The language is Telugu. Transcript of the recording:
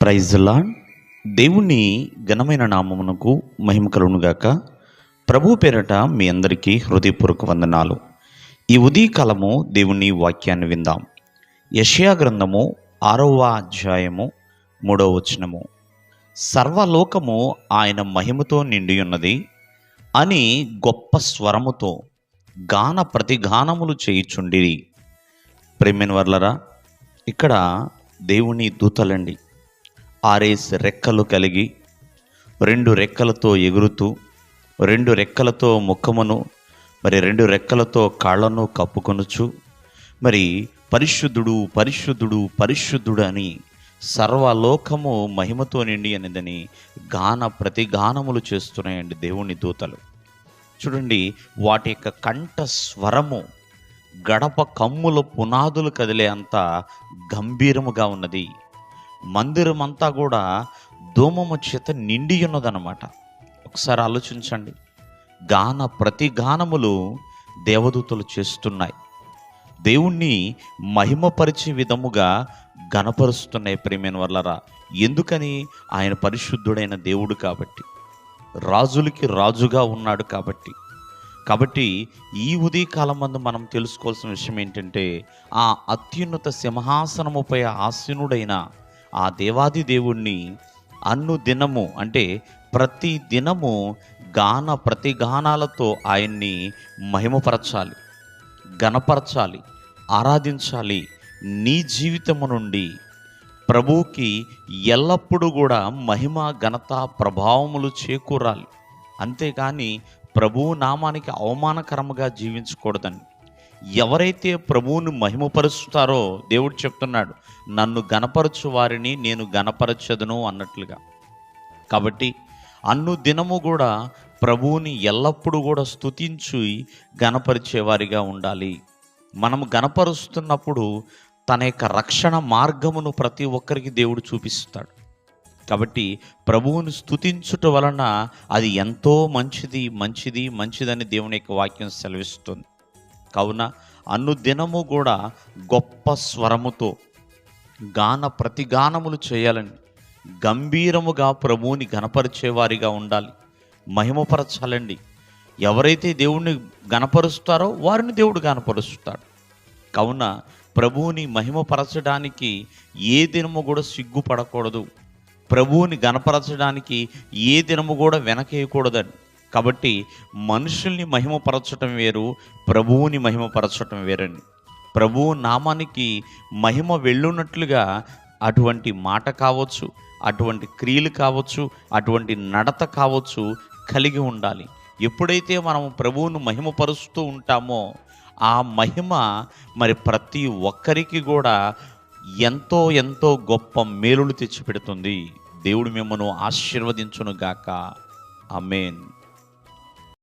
ప్రైజ్లా దేవుని ఘనమైన నామమునకు మహిమ కలుగునుగాక ప్రభు పేరట మీ అందరికీ హృదయపూర్వక వందనాలు. ఈ ఉదయకాలము దేవుని వాక్యాన్ని విందాం. యషయా గ్రంథము ఆరవ అధ్యాయము మూడవ వచనము. సర్వలోకము ఆయన మహిమతో నిండి ఉన్నది అని గొప్ప స్వరముతో గాన ప్రతిగానములు చేయుచుండిరి. ప్రేమిన్ వర్లరా ఇక్కడ దేవుని దూతలండి. ఆరేసి రెక్కలు కలిగి రెండు రెక్కలతో ఎగురుతూ రెండు రెక్కలతో ముఖమును మరి రెండు రెక్కలతో కాళ్ళను కప్పుకొనుచు మరి పరిశుద్ధుడు పరిశుద్ధుడు పరిశుద్ధుడు అని సర్వలోకము మహిమతో నిండి అనేదని గాన ప్రతిగానములు చేస్తున్నాయండి దేవుని దూతలు. చూడండి వాటి యొక్క కంఠ స్వరము గడప కమ్ముల పునాదులు కదిలే అంత గంభీరముగా ఉన్నది. మందిరం అంతా కూడా ధూమము చేత నిండి ఉన్నదనమాట ఒకసారి ఆలోచించండి. గాన ప్రతి గానములు దేవదూతలు చేస్తున్నాయి. దేవుణ్ణి మహిమపరిచే విధముగా గణపరుస్తున్నాయి ప్రేమైన వల్లరా ఎందుకని? ఆయన పరిశుద్ధుడైన దేవుడు కాబట్టి. రాజులకి రాజుగా ఉన్నాడు కాబట్టి. కాబట్టి ఈ ఉదయకాలం మందు మనం తెలుసుకోవాల్సిన విషయం ఏంటంటే ఆ అత్యున్నత సింహాసనముపై ఆసీనుడైన ఆ దేవాది దేవుణ్ణి అన్ను దినము అంటే ప్రతి దినము గాన ప్రతి గానాలతో ఆయన్ని మహిమపరచాలి గణపరచాలి ఆరాధించాలి. నీ జీవితము నుండి ప్రభువుకి ఎల్లప్పుడూ కూడా మహిమ ఘనత ప్రభావములు చేకూరాలి. అంతేకాని ప్రభువు నామానికి అవమానకరముగా జీవించకూడదని ఎవరైతే ప్రభువుని మహిమపరుస్తారో దేవుడు చెప్తున్నాడు నన్ను గనపరచు వారిని నేను గనపరచదును అన్నట్లుగా. కాబట్టి అన్ను దినము కూడా ప్రభువుని ఎల్లప్పుడూ కూడా స్తుతించి గనపరిచేవారిగా ఉండాలి. మనం గనపరుస్తున్నప్పుడు తన యొక్క రక్షణ మార్గమును ప్రతి ఒక్కరికి దేవుడు చూపిస్తాడు. కాబట్టి ప్రభువుని స్థుతించుట వలన అది ఎంతో మంచిది మంచిది మంచిదని దేవుని యొక్క వాక్యం సెలవిస్తుంది. కావున అన్నుదినము కూడా గొప్ప స్వరముతో గాన ప్రతిగానములు చేయాలని గంభీరముగా ప్రభువుని గనపరిచేవారిగా ఉండాలి. మహిమపరచాలండి. ఎవరైతే దేవుణ్ణి గనపరుస్తారో వారిని దేవుడు గనపరుస్తాడు కావున ప్రభువుని మహిమపరచడానికి ఏ దినము కూడా సిగ్గుపడకూడదు. ప్రభువుని గనపరచడానికి ఏ దినము కూడా వెనకేయకూడదండి. కాబట్టి మనుషుల్ని మహిమపరచటం వేరు ప్రభువుని మహిమపరచటం వేరండి. ప్రభువు నామానికి మహిమ వెళ్ళున్నట్లుగా అటువంటి మాట కావచ్చు అటువంటి క్రియలు కావచ్చు అటువంటి నడత కావచ్చు కలిగి ఉండాలి. ఎప్పుడైతే మనం ప్రభువును మహిమపరుస్తూ ఉంటామో ఆ మహిమ మరి ప్రతి ఒక్కరికి కూడా ఎంతో ఎంతో గొప్ప మేలులు తెచ్చిపెడుతుంది. దేవుడు మిమ్మను ఆశీర్వదించును గాక అమేన్